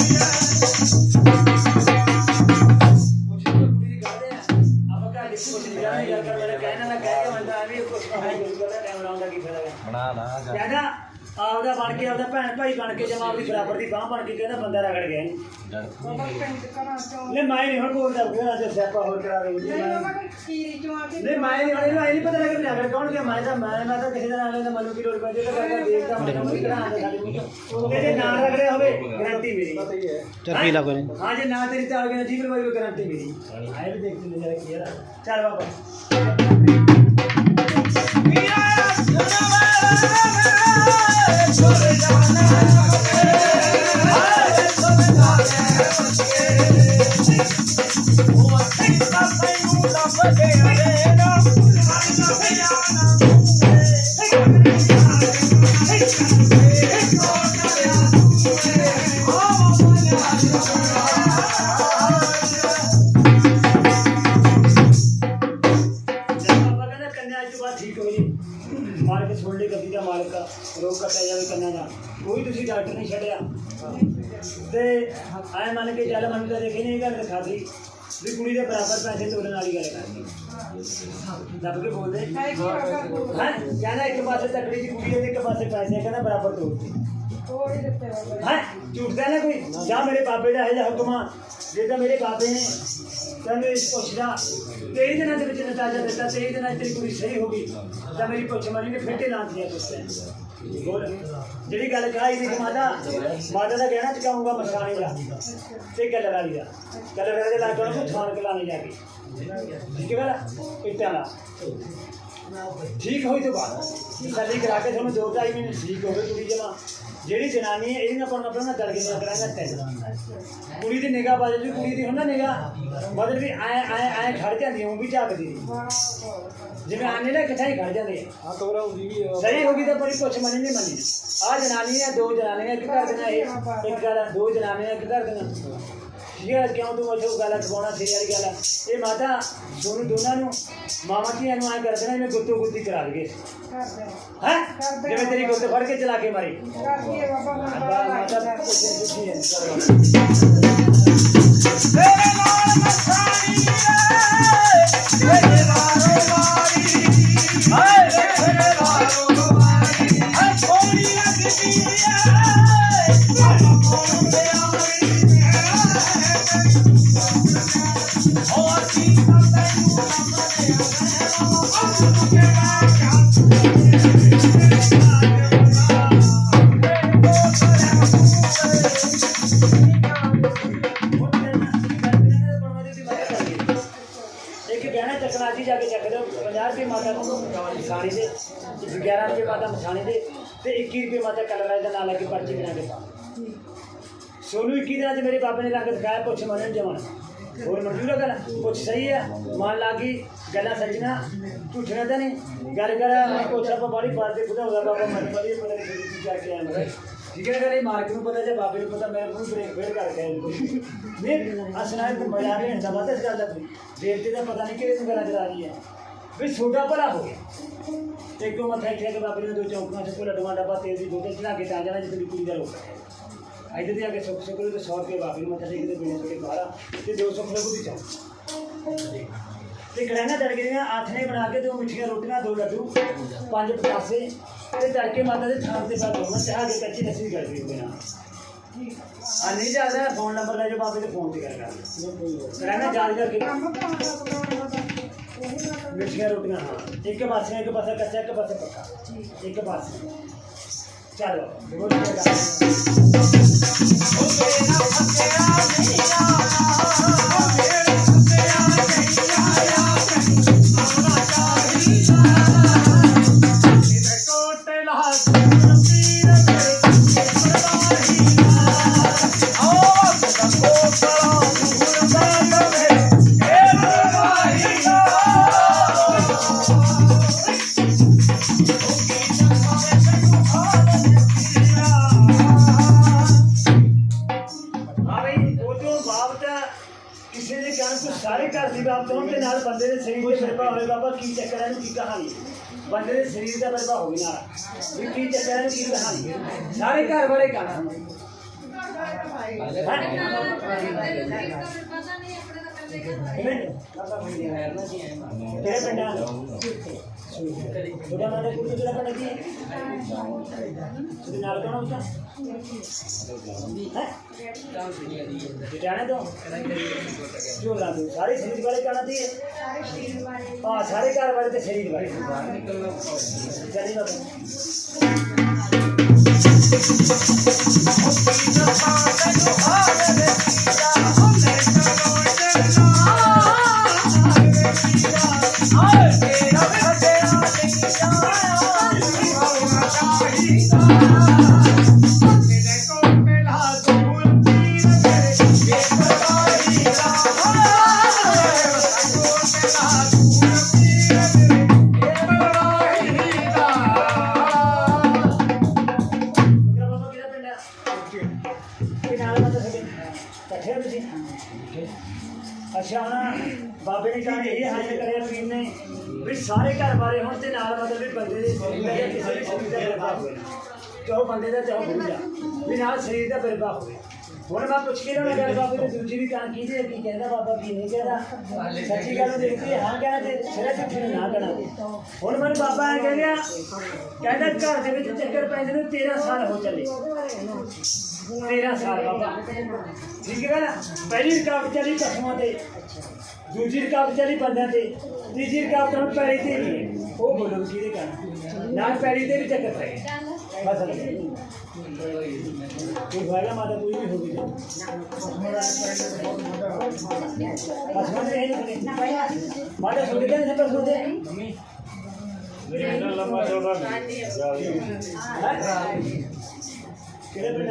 ਕੁਛ ਆਪਦਾ ਬਣ ਕੇ ਆਪਦਾ ਭੈਣ ਭਾਈ ਬਣ ਕੇ ਜਮਾ ਆਪਦੀ ਬਰਾਬਰ ਦੀ ਬਾਹ ਬਣ ਕੇ ਕਹਿੰਦਾ ਬੰਦਾ ਰਗੜ ਗਿਆ ਨੀ। ਜੜ ਲੈ ਮੈਂ ਨਹੀਂ ਹੁਣ ਬੋਲਦਾ ਕਿ ਅੱਜ ਸਿਆਪਾ ਹੋ ਕਰਾ ਰਹੀ ਨਹੀਂ ਮੈਂ। ਨਹੀਂ ਮੈਨੂੰ ਨਹੀਂ ਪਤਾ ਲੱਗਾ ਰਗੜ ਕੌਣ ਗਿਆ? ਮੈਂ ਤਾਂ ਮੈਂ ਮੈਂ ਤਾਂ ਕਿਸੇ ਦਾ ਨਾਲ ਦਾ ਮਨੂ ਕੀ ਲੋੜ ਪੈਂਦੀ ਤਾਂ ਕਰਦਾ ਦੇਖਦਾ ਮੈਂ ਤਾਂ ਕਰਾ ਆਂਦਾ ਸਾਡੇ ਮੂੰਹ ਤੇ ਜੇ ਨਾ ਰਗੜਿਆ ਹੋਵੇ ਗਰੰਟੀ ਮੇਰੀ। ਚੱਕੀ ਲਾ ਕੋਈ। ਹਾਂ ਜੇ ਨਾ ਤੇਰੀ ਤਾਂ ਆ ਗਿਆ ਜੀਵਨ ਵਾਲੀ ਗਰੰਟੀ ਮੇਰੀ। ਆਏ ਵੀ ਦੇਖ ਲੈ ਜਰਾ ਕੀ ਯਾਰ ਚੱਲ ਬਾਬਾ। ਬਾਬਾ ਕੰਨਿਆ ਦਾ ਕੋਈ ਤੁਸੀਂ ਡਾਕਟਰ ਨਹੀਂ ਛੱਡਿਆ। ਤੇ ਐ ਮੰਨ ਕੇ ਚੱਲ ਮੈਨੂੰ ਤਾਂ ਦੇਖੀ ਨਹੀਂ ਗੱਲ ਦਿਖਾਤੀ ਵੀ ਕੁੜੀ ਦੇ ਬਰਾਬਰ ਪੈਸੇ ਤੋੜਨ ਵਾਲੀ ਗੱਲ ਕਰਨੀ ਦੱਬ ਕੇ ਬੋਲਦੇ ਹੈ ਕਹਿੰਦਾ ਇੱਕ ਪਾਸੇ ਤਕੜੀ ਦੀ ਕੁੜੀ ਤੇ ਇੱਕ ਪਾਸੇ ਪੈਸੇ ਆ, ਕਹਿੰਦਾ ਬਰਾਬਰ ਤੋੜਦੇ ਹੈ ਝੂਠਦਾ ਨਾ ਕੋਈ? ਜਾਂ ਮੇਰੇ ਬਾਬੇ ਦਾ ਹੈ ਜਾਂ ਹੁਕਮਾ ਜੇ ਤਾਂ ਮੇਰੇ ਬਾਬੇ ਨੇ ਤੈਨੂੰ ਇਸ ਪੁੱਛਦਾ ਤੇਈ ਦਿਨਾਂ ਦੇ ਵਿੱਚ ਨਤਾਜਾ ਦਿੱਤਾ ਤੇਈ ਦਿਨਾਂ ਤੇਰੀ ਕੁੜੀ ਸਹੀ ਹੋ ਗਈ। ਤਾਂ ਮੇਰੀ ਪੁੱਛ ਮਾਰੀ ਨੇ ਫਿੱਟੇ ਲਾਂ ਦਿਆ ਬੋਲ ਜਿਹੜੀ ਗੱਲ ਕਹਾਈ ਸੀ ਕਿ ਮਾਤਾ ਮਾਤਾ ਦਾ ਕਹਿਣਾ ਚਕਾਉਂਗਾ ਮਸਾਣੀ ਦਾ ਤੇ ਗੱਲ ਵਾਲੀ ਦਾ ਗੱਲ ਵਾਲੀ ਦੇ ਲਾ ਕੇ ਉਹਨੂੰ ਥਾਣ ਕੇ ਜਾ ਕੇ। ਠੀਕ ਹੈ ਗੱਲ ਇੱਟਾਂ ਦਾ ਠੀਕ ਹੋਈ ਤੋਂ ਬਾਅਦ। ਤਸੱਲੀ ਕਰਾ ਕੇ ਤੁਹਾਨੂੰ ਦੋ ਢਾਈ ਮਹੀਨੇ ਠੀਕ ਹੋਵੇ ਕੁੜੀ ਜਮਾ। ਜਿਹੜੀ ਜਨਾਨੀ ਹੈ, ਇਹਦੀ ਨਾ ਪਰ ਆਪਣਾ ਦਰਦ ਨਾ ਕਰਾਂਗਾ ਤੈਨੂੰ। ਕੁੜੀ ਦੀ ਨਿਗਾਹ ਬਦਲ ਵੀ ਕੁੜੀ ਦੀ ਹੁੰਦਾ ਨਿਗਾਹ। ਮਤਲਬ ਵੀ ਐ ਐ ਐ ਖੜ ਜਾਂਦੀ ਉਹ ਵੀ ਝਾਕਦੀ ਜਿਵੇਂ ਆਨੇ ਨਾ ਇਕੱਠਾ ਹੀ ਖੜ ਜਾਂਦੇ ਆ। ਆ ਕਬਰਾ ਹੁੰਦੀ ਵੀ ਆ। ਸਹੀ ਹੋ ਗਈ ਤਾਂ ਬੜੀ ਪੁੱਛ ਮੰਨੀ ਨਹੀਂ ਮੰਨੀ। ਆ ਜਨਾਨੀ ਹੈ ਦੋ ਜਨਾਨੀਆਂ ਇੱਕ ਘਰ ਦੀਆਂ ਇਹ ਇੱਕ ਗੱਲ ਦੋ ਜਨਾਨੀਆਂ ਇੱਕ ਘਰ ਦੀਆਂ। ਠੀਕ ਹੈ ਕਿਉਂ ਤੂੰ ਮਜੋ ਗੱਲ ਖਵਾਉਣਾ ਸੀ ਵਾਲੀ ਗੱਲ ਆ। ਇਹ ਮਾਤਾ ਦੋਨੋਂ ਦੋਨਾਂ ਨੂੰ ਮਾਮਾ ਧੀਆਂ ਨੂੰ ਐ ਕਰ ਦੇਣਾ ਇਹਨੇ ਗੁੱਤੋ ਗੁੱਤੀ ਕਰਾ ਦਈਏ। ਹੈ? ਜਿਵੇਂ ਤੇਰੀ ਗੁੱਤ ਫੜ ਕੇ ਚਲਾ ਕੇ ਮਾਰੀ। ਮਾਤਾ ਪੁੱਛੇ ਦੁਖੀ ਹੈ। ਇੱਕ ਗਹਿਣਾ ਚੱਕਣਾ ਜੀ ਜਾ ਕੇ ਮਸਾਣੀ ਦੇ 11 ਰੁਪਏ ਮਾਤਾ ਮਸਾਣੀ ਦੇ ਤੇ 21 ਰੁਪਏ ਮਾਤਾ ਕਲਰ ਦਾ ਨਾਲ ਲੈ ਕੇ ਪਰਚੀ ਬਣਾ ਕੇ ਪਾ ਸੋਨੂੰ 21 ਦਿਨਾਂ ਚ ਮੇਰੇ ਬਾਬੇ ਨੇ ਰੰਗ ਦਿਖਾਇਆ, ਪੁੱਛ ਮੰਨਣ ਜਮਨ ਹੋਰ ਮਨਜ਼ੂਰ ਹੈ ਗੱਲ, ਪੁੱਛ ਸਹੀ ਹੈ ਮਨ ਲੱਗੀ ਗੱਲਾਂ ਸੱਚੀਆਂ ਝੂਠੀਆਂ ਤਾਂ ਨਹੀਂ ਗੱਲ ਕਰ ਪੁੱਛ ਆਪਾਂ ਬੜੀ ਬਾਤ ਦੇ ਖੁਦਾ ਹੋਗਾ ਬਾਬਾ ਮਨ ਬੜੀ ਪਤਾ ਨਹੀਂ ਕੀ ਜਾ ਕੇ ਆਇਆ ਮੈਂ। ਠੀਕ ਹੈ ਗੱਲ, ਇਹ ਮਾਰਕ ਨੂੰ ਪਤਾ ਜੇ ਬਾਬੇ ਨੂੰ ਪਤਾ, ਮੈਂ ਨੂੰ ਬ੍ਰੇਕ ਫੇਰ ਕਰਕੇ ਆਇਆ ਨਹੀਂ ਅਸਨਾ ਨੂੰ ਮਜ਼ਾ ਲੈਣ ਦਾ ਮਤਲਬ ਗੱਲ ਦਾ ਦੇਵਤੇ ਦਾ ਪਤਾ ਨਹੀਂ ਕਿਹੜੇ ਨੂੰ ਗੱਲਾਂ ਚਲਾ ਰਹੀ ਹੈ ਵੀ ਛੋਟਾ ਭਲਾ ਹੋ ਗਿਆ। ਇੱਕ ਮੱਥਾ ਇੱਥੇ ਬਾਬੇ ਨੇ ਦੋ ਚੌਂਕਾਂ ਚ ਕੋਲ ਡਮਾਂਡਾ ਪਾ ਤੇਲ ਦੀ ਬੋਤਲ ਚੜਾ ਕੇ ਤਾਂ ਜਾਣਾ ਜਿੱਦ ਕੁੜੀ ਦਾ ਰੋਕ ਹੈ ਇੱਧਰ ਦੀ ਆ ਕੇ ਸੁੱਖ ਸੁੱਖ ਨੂੰ ਤੇ 100 ਰੁਪਏ ਬਾਬੇ ਨੂੰ ਮੱਥਾ ਟੇਕਦੇ ਬਿਨੇ ਥੋੜੇ ਬਾਹਰ ਤੇ 200 ਰੁਪਏ ਦੀ ਚਾਹ ਤੇ ਕੜਾਣਾ ਤੜਕੀਆਂ ਆਥਣੇ ਬਣਾ ਕੇ ਦੋ ਮਿੱਠੀਆਂ ਰੋਟੀਆਂ ਦੋ ਲੱਡੂ ਪੰਜ ਪਤਾਸੇ ਤੇ ਤੜਕੇ ਮਾਤਾ ਦੇ ਥਾਂ ਤੇ ਬਾਅਦ ਹੋਣਾ ਚਾਹ ਕੇ ਕੱਚੀ ਲੱਸੀ ਕਰ ਦਿਓ ਬਿਨਾ ਆ ਨਹੀਂ ਜਾਂਦਾ ਫੋਨ ਨੰਬਰ ਲੈ ਜਾਓ ਬਾਬੇ ਦੇ ਫੋਨ ਤੇ ਗੱਲ ਕਰ ਕੜਾਣਾ ਯਾਦ ਕਰਕੇ ਮਿੱਠੀਆਂ ਰੋਟੀਆਂ ਹਾਂ ਇੱਕ ਪਾਸੇ ਇੱਕ ਪਾਸੇ ਕੱਚਾ ਇੱਕ ਪਾਸੇ ਪੱਕਾ ਇੱਕ ਪਾਸੇ Oh, ਘਰ ਦੀ ਨਾਲ ਬੰਦੇ ਦੇ ਸਰੀਰ ਦੇ ਪ੍ਰਭਾਵ ਹੋਵੇ ਬਾਬਾ ਕੀ ਚੱਕਰ ਹੈ ਇਹਨੂੰ ਕੀ ਕਹਾਣੀ? ਬੰਦੇ ਦੇ ਸਰੀਰ ਦਾ ਪ੍ਰਭਾਵ ਹੋਵੇ ਨਾਲ। ਵੀ ਕੀ ਚੱਕਰ ਹੈ ਇਹਨੂੰ ਕੀ ਕਹਾਣੀ? ਸਾਰੇ ਘਰ ਵਾਲੇ ਕਹਿਣਾ ਤੇਰੇ ਪਿੰਡਾਂ ਤੁਹਾਡਾ ਨਾਮ ਕੁੜੀ ਜਿਹੜਾ ਪਿੰਡ ਕੀ ਨਾਲ ਕੌਣ ਹੁੰਦਾ ਹੈ। ਜਟਾਣੇ ਤੋਂ ਜੋ ਲਾ ਦੋ ਸਾਰੇ ਸਰੀਰ ਵਾਲੇ ਜਾਣਾ ਦੀ ਹਾਂ ਸਾਰੇ ਘਰ ਵਾਲੇ ਤੇ ਸਰੀਰ ਵਾਲੇ ਚਲੀ ਅੱਛਾ ਹੁਣ ਬਾਬੇ ਨੇ ਕਹਾ ਇਹ ਹੱਲ ਕਰਿਆ ਪੀਰ ਨੇ ਵੀ ਸਾਰੇ ਘਰ ਬਾਰੇ ਹੁਣ ਤੇ ਨਾਲ ਮਤਲਬ ਵੀ ਬੰਦੇ ਦੇ ਸਰੀਰ ਦਾ ਜਾਂ ਕਿਸੇ ਵੀ ਸਰੀਰ ਦਾ ਬਿਰਬਾਹ ਹੋਵੇ। ਚਾਹੋ ਬੰਦੇ ਦਾ ਚਾਹੋ ਗੁਰੂ ਦਾ ਵੀ ਨਾਲ ਸਰੀਰ ਦਾ ਬਿਰਬਾਹ ਹੋਵੇ। ਹੁਣ ਮੈਂ ਪੁੱਛ ਕੇ ਨਾ ਗੱਲ ਬਾਬੇ ਨੇ ਵੀ ਕਾਂ ਕੀਤੀ ਹੈ ਕੀ ਕਹਿੰਦਾ ਬਾਬਾ ਕੀ ਨਹੀਂ ਕਹਿੰਦਾ ਸੱਚੀ ਗੱਲ ਨੂੰ ਹਾਂ ਕਹਿਣਾ ਤੇ ਸਿਰੇ ਝੂਠੀ ਨਾ ਕਹਿਣਾ ਹੁਣ ਮੈਨੂੰ ਬਾਬਾ ਇਹ ਕਹਿ ਕਹਿੰਦਾ ਘਰ ਦੇ ਵਿੱਚ ਚੱਕਰ ਪੈਂਦੇ ਨੂੰ 13 ਸਾਲ ਹੋ ਚੱਲੇ। 13 ਸਾਲ ਬਾਬਾ। ਠੀਕ ਹੈ ਨਾ? ਪਹਿਲੀ ਰਕਾਬ ਚੱਲੀ ਪਸ਼ੂਆਂ ਤੇ, ਦੂਜੀ ਰਕਾਬ ਚੱਲੀ ਬੰਦਿਆਂ ਤੇ, ਤੀਜੀ ਰਕਾਬ ਤਾਂ ਪੈਰੀ ਤੇ ਉਹ ਬੋਲੋ ਕਿਹਦੇ ਕਹਿਣਾ ਨਾਲ ਪੈਰੀ ਤੇ ਵੀ ਚੱਕਰ ਪੈ ਗਏ ਫਸਲ ਗਏ ਕੋਈ ਹੋਏਗਾ ਮਾਤਾ ਕੋਈ ਵੀ ਹੋਗੀ ਜਾ ਪਸ਼ੂਆਂ ਦੇ ਇਹ ਨਹੀਂ ਮਾਤਾ ਸੁਣਦੇ ਨਹੀਂ ਪਰ ਸੁਣਦੇ ਮੇਰੇ ਨਾਲ ਲੰਮਾ ਚੌੜਾ ਕਿਹੜੇ ਪਿੰਡ